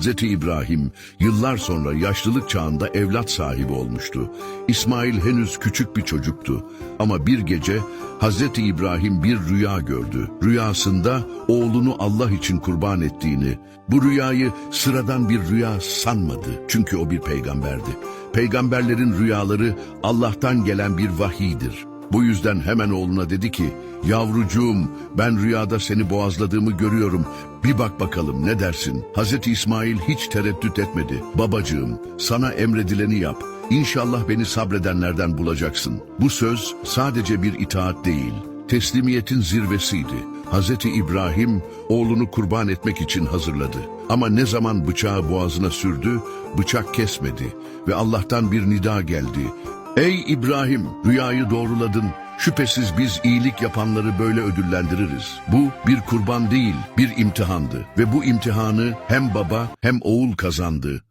Hz. İbrahim yıllar sonra yaşlılık çağında evlat sahibi olmuştu. İsmail henüz küçük bir çocuktu. Ama bir gece Hz. İbrahim bir rüya gördü. Rüyasında oğlunu Allah için kurban ettiğini, bu rüyayı sıradan bir rüya sanmadı. Çünkü o bir peygamberdi. Peygamberlerin rüyaları Allah'tan gelen bir vahiydir. Bu yüzden hemen oğluna dedi ki, yavrucuğum ben rüyada seni boğazladığımı görüyorum. Bir bak bakalım ne dersin? Hazreti İsmail hiç tereddüt etmedi. Babacığım sana emredileni yap. İnşallah beni sabredenlerden bulacaksın. Bu söz sadece bir itaat değil, teslimiyetin zirvesiydi. Hazreti İbrahim oğlunu kurban etmek için hazırladı. Ama ne zaman bıçağı boğazına sürdü, bıçak kesmedi ve Allah'tan bir nida geldi. Ey İbrahim, rüyayı doğruladın. Şüphesiz biz iyilik yapanları böyle ödüllendiririz. Bu bir kurban değil, bir imtihandı ve bu imtihanı hem baba hem oğul kazandı.